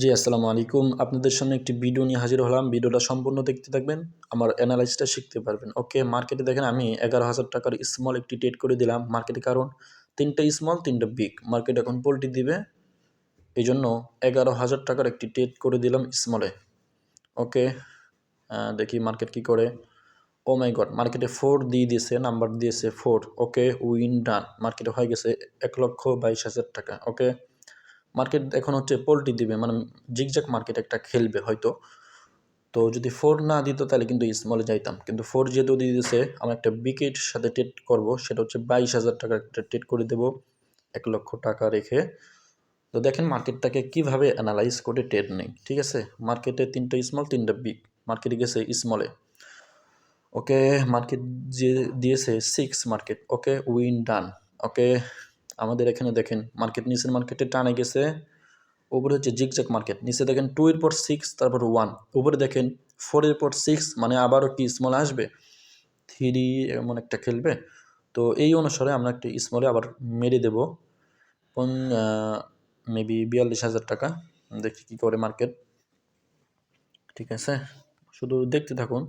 জি, আসসালামু আলাইকুম। আপনাদের সামনে একটি ভিডিও নিয়ে হাজির হলাম। ভিডিওটা সম্পূর্ণ দেখতে থাকবেন, আমার অ্যানালাইসিসটা শিখতে পারবেন। ওকে মার্কেটে দেখেন, আমি এগারো হাজার টাকার স্মল একটি ট্রেড করে দিলাম। মার্কেটে কারণ, তিনটা স্মল তিনটা বিগ মার্কেট এখন পোলট্রি দিবে এই জন্য এগারো হাজার টাকার একটি ট্রেড করে দিলাম স্মলে ওকে দেখি মার্কেট কি করে। ও মাই গড মার্কেটে ফোর দিয়ে দিয়েছে নাম্বার দিয়েছে ফোর ওকে উইন ডান মার্কেটে হয়ে গেছে এক লক্ষ বাইশ হাজার টাকা। ওকে মার্কেট এখন হচ্ছে পোল্ট্রি দিবে মানে জিগজ্যাক মার্কেট একটা খেলবে হয়তো। তো যদি ফোর না দিত তাহলে কিন্তু স্মলে যাইতাম। কিন্তু ফোর যেহেতু দিয়ে দিয়েছে আমি একটা বিকেট সাথে টেট করব, সেটা হচ্ছে বাইশ হাজার টাকা একটা টেট করে দেব, এক লক্ষ টাকা রেখে। তো দেখেন মার্কেটটাকে কীভাবে অ্যানালাইজ করে ট্রেড নেই, ঠিক আছে? মার্কেটে তিনটা স্মল তিনটা বিগ মার্কেটে গেছে স্মলে ওকে মার্কেট যে দিয়েছে six market okay win done okay আমাদের এখানে দেখেন মার্কেট নিচের মার্কেটে টানে গেছে, উপরে হচ্ছে জিগজ্যাক মার্কেট নিচে দেখেন টু এর পর সিক্স তারপর ওয়ান উপরে দেখেন ফোরের পর সিক্স মানে আবারও কি স্মল আসবে? থ্রি এমন একটা খেলবে। তো এই অনুসারে আমরা একটা স্মলে আবার মেরে দেব। মেবি বিয়াল্লিশ হাজার টাকা। দেখি কী করে মার্কেট ঠিক আছে? শুধু দেখতে থাকুন।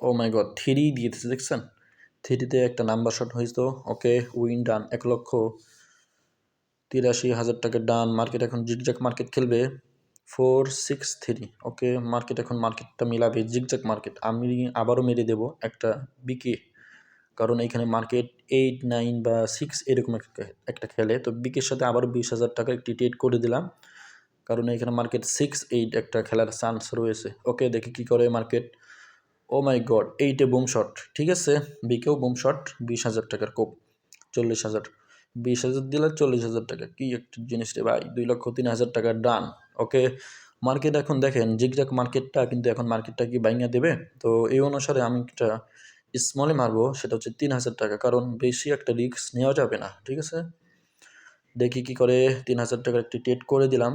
ও মাই গড থ্রি দিয়ে দিতেছে দেখছেন? থ্রিতে একটা নাম্বার শট হয়েছিল। Okay, win done. এক লক্ষ তিরাশি হাজার টাকা ডান। মার্কেট এখন জিগজ্যাক মার্কেট খেলবে four six three. Okay, market এখন মার্কেটটা মিলাবে জিগজ্যাক মার্কেট। আমি আবারও মেরে দেব একটা বিকে। কারণ এখানে মার্কেট এইট, নাইন বা সিক্স এরকম একটা খেলে। তো বিকের সাথে আবারও বিশ হাজার টাকা একটি ট্রেড করে দিলাম। কারণ এখানে মার্কেট সিক্স, এইট একটা খেলার চান্স রয়েছে। ওকে, দেখি কি করে মার্কেট ও মাই গড এইটে বুম শট ঠিক আছে? বিকেও বুম শট বিশ হাজার টাকার কোপ, চল্লিশ হাজার। বিশ হাজার দিলে চল্লিশ হাজার টাকা, কী একটা জিনিস রে ভাই, দুই লক্ষ তিন হাজার টাকা ডান ওকে মার্কেট এখন দেখেন জিগজাক মার্কেটটা কিন্তু এখন মার্কেটটা কি বাইঙ্গা দেবে? তো এই অনুসারে আমি একটা স্মলে মারবো, সেটা হচ্ছে তিন হাজার টাকা, কারণ বেশি একটা রিস্ক নেওয়া যাবে না, ঠিক আছে? দেখি কি করে তিন হাজার টাকার একটি টেট করে দিলাম।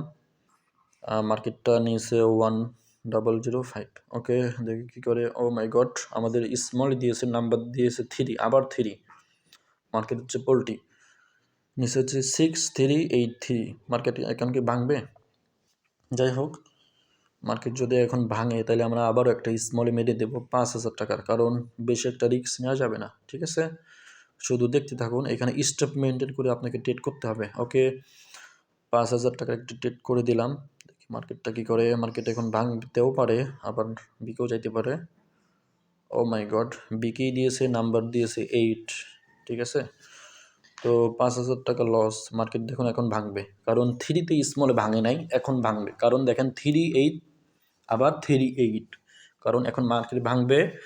মার্কেটটা নিয়েছে one double zero five okay দেখি কী করে ও মাই গড আমাদের স্মল দিয়েছে নাম্বার দিয়েছে থ্রি আবার থ্রি মার্কেট হচ্ছে পোলট্রি। নিচে হচ্ছে six three eight three market এখন কি ভাঙবে? যাই হোক মার্কেট যদি এখন ভাঙে, তাহলে আমরা আবারও একটা স্মলে মেরে দেবো পাঁচ হাজার টাকার, কারণ বেশি একটা রিস্ক নেওয়া যাবে না, ঠিক আছে? শুধু দেখতে থাকুন, এখানে স্টেপ মেনটেন করে আপনাকে ট্রেড করতে হবে ওকে পাঁচ হাজার টাকার একটি ট্রেড করে দিলাম। মার্কেটটা কী করে? মার্কেট এখন ভাঙতেও পারে, আবার বিকেও যাইতে পারে। ও মাই গড, বিকেই দিয়েছে, নাম্বার দিয়েছে এইট, ঠিক আছে? তো পাঁচ হাজার টাকা লস, মার্কেট দেখুন এখন ভাঙবে। কারণ থ্রিতে স্মলে ভাঙে নাই, এখন ভাঙবে। কারণ দেখেন থ্রি এইট, আবার থ্রি এইট। কারণ এখন মার্কেট ভাঙবে,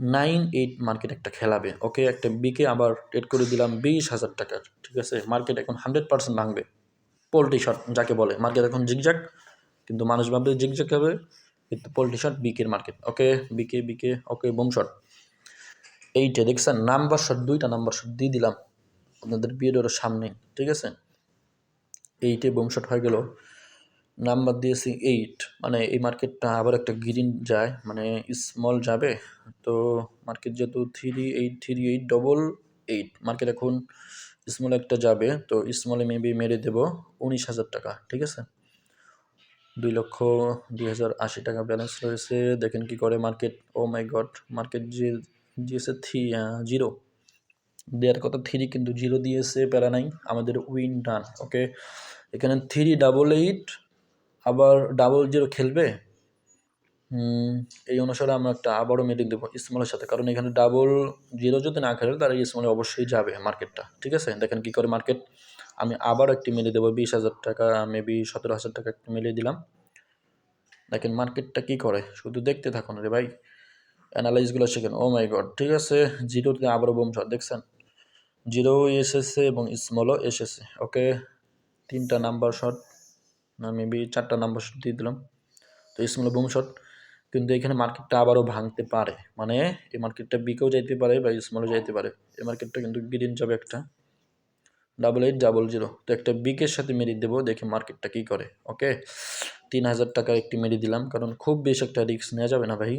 নাইন এইট মার্কেট একটা খেলাবে। ওকে, একটা বিকে আবার ট্রেড করে দিলাম বিশ হাজার টাকার, ঠিক আছে? মার্কেট এখন হান্ড্রেড পার্সেন্ট ভাঙবে। পোলট্রি শট যাকে বলে। মার্কেট এখন জিগজাক কিন্তু মানুষ ভাববে জিগজাক হবে, কিন্তু পোলট্রি শট বিকের মার্কেট ওকে, বিকে বিকে, ওকে, বোম শট। এইটে দেখছেন নাম্বার শট দুইটা নাম্বার শট দিয়ে দিলাম আপনাদের বিয়ের সামনে, ঠিক আছে? এইটে বোম শট হয়ে গেল। নাম্বার দিয়েছি এইট মানে এই মার্কেটটা আবার একটা গ্রিন যায় মানে স্মল যাবে। তো মার্কেট যেহেতু three eight three eight double eight market এখন স্মল একটা যাবে, তো স্মলে মেবি মেরে দেব উনিশ হাজার টাকা, ঠিক আছে? দুই লক্ষ দুই হাজার আশি টাকা ব্যালেন্স রয়েছে, দেখেন কি করে market O my god market যে দিয়েছে থ্রি জিরো দেওয়ার কথা থ্রি কিন্তু জিরো দিয়েছে, প্যারা নাই, আমাদের উইন ডান ওকে এখানে থ্রি ডাবল এইট আবার ডাবল জিরো খেলবে? এই অনুসারে আমরা একটা আবারও মিটিং দেবো স্মলের সাথে। কারণ এখানে ডাবল জিরো যদি না খেলে, তাহলে স্মলে অবশ্যই যাবে মার্কেটটা ঠিক আছে? দেখেন কী করে মার্কেট আমি আবারও একটি মিলে দেবো, বিশ হাজার টাকা মেবি সতেরো হাজার টাকা একটু মিলিয়ে দিলাম। দেখেন মার্কেটটা কী করে? শুধু দেখতে থাকুন রে ভাই। অ্যানালাইজগুলো শেখেন। ও মাই গড ঠিক আছে? জিরোতে আবারও বোম দেখছেন? জিরো এসেছে এবং স্মলও এসেছে। ওকে তিনটা নাম্বার শট না মেবি চারটা নাম্বার শট দিয়ে দিলাম। তো স্মল বুম শট কিন্তু এখানে মার্কেটটা আবারও ভাঙতে পারে। মানে এই মার্কেটটা বিকেও যাইতে পারে বা স্মলও যাইতে পারে। এই মার্কেটটা কিন্তু গ্রিন যাবে একটা। ডাবল এইট ডাবল জিরো তো একটা বিকের সাথে মেরি দেবো, দেখি মার্কেটটা কী করে। ওকে তিন হাজার টাকা একটি মেরি দিলাম, কারণ খুব বেশি একটা রিস্ক নেওয়া যাবে না ভাই।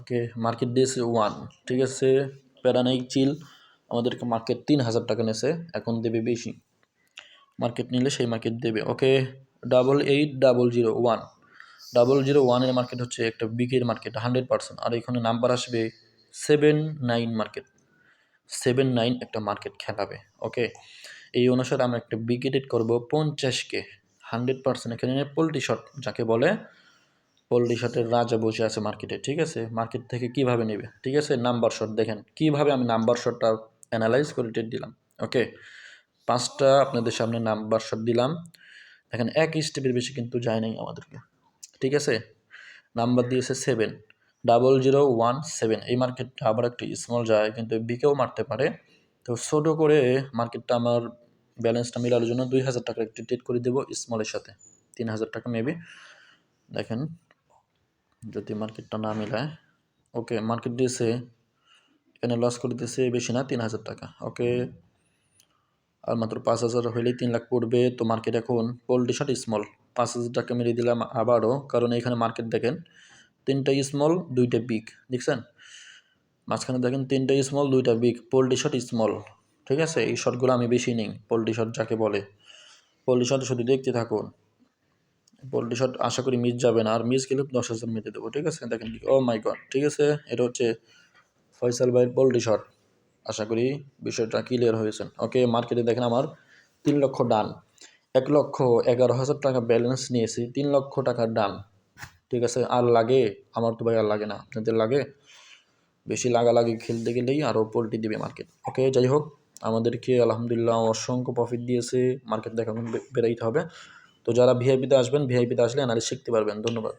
ওকে মার্কেট দিয়েছে ওয়ান ঠিক আছে? প্যারানাই চিল আমাদেরকে মার্কেট তিন হাজার টাকা নেছে, এখন দেবে বেশি। মার্কেট নিলে সেই মার্কেট দেবে। Okay double eight double zero one double zero ওয়ানের মার্কেট হচ্ছে একটা বিকের মার্কেট হান্ড্রেড পার্সেন্ট আর এখানে নাম্বার আসবে seven nine market seven nine একটা মার্কেট খেলাবে ওকে এই অনুসারে আমরা একটা বিকেটেড করব পঞ্চাশকে হান্ড্রেড পার্সেন্ট এখানে পোলট্রি শট, যাকে বলে পোলট্রি শটের রাজা বসে আছে মার্কেটে ঠিক আছে? মার্কেট থেকে কীভাবে নেবে, ঠিক আছে? নাম্বার শট দেখেন, কীভাবে আমি নাম্বার শটটা অ্যানালাইজ করে টেট দিলাম ওকে পাঁচটা আপনাদের সামনে নাম্বার শট দিলাম। দেখেন, এক স্টেপের বেশি কিন্তু যায় নাই আমাদেরকে। ঠিক আছে? নাম্বার দিয়েছে seven double zero one seven এই মার্কেটটা আবার একটু স্মল যায় কিন্তু বিকেও মারতে পারে। তো ছোটো করে মার্কেটটা আমার ব্যালেন্সটা মেলানোর জন্য দুই হাজার টাকা একটু ট্রেড করে দেবো স্মলের সাথে। তিন হাজার টাকা মেবি দেখেন, যদি মার্কেটটা না মেলায়। ওকে মার্কেট দিয়েছে। এখানে লস করে দিয়েছে বেশি না, তিন হাজার টাকা। ওকে আর মাত্র পাঁচ হাজার হইলেই তিন লাখ পড়বে। তো মার্কেট এখন পোল্ট্রি শট স্মল পাঁচ হাজার টাকা মেরে দিলাম আবারও, কারণ এখানে মার্কেট দেখেন, তিনটা স্মল দুইটা বিগ দেখছেন? মাঝখানে দেখেন তিনটা স্মল দুইটা বিগ পোল্ট্রি শট স্মল ঠিক আছে? এই শটগুলো আমি বেশি নিই পোল্ট্রি শট যাকে বলে। পোল্ট্রি শট শুধু দেখতে থাকুন। পোল্ট্রি শট আশা করি মিস যাবে না, আর মিস গেলে দশ হাজার মেরে দেবো, ঠিক আছে? দেখেন ও মাই গড ঠিক আছে? এটা হচ্ছে ফয়সাল ভাইয়ের পোল্ট্রি শট আশা করি বিষয়টা ক্লিয়ার হয়েছে। ওকে মার্কেটে দেখেন আমার তিন লক্ষ ডান। এক লক্ষ এগারো হাজার টাকা ব্যালেন্স নিয়েছি, তিন লক্ষ টাকার ডান। ঠিক আছে, আর লাগে? আমার তো ভাই আর লাগে না। আপনাদের লাগে? বেশি লাগালাগি খেলতে গেলেই আরও পোলট্রি দিবে মার্কেট ওকে যাই হোক, আমাদেরকে আলহামদুলিল্লাহ অসংখ্য প্রফিট দিয়েছে। মার্কেট দেখা বেরাইতে হবে। তো যারা ভিআইপিতে আসবেন ভিআইপিতে আসলে অ্যানালিস শিখতে পারবেন। ধন্যবাদ।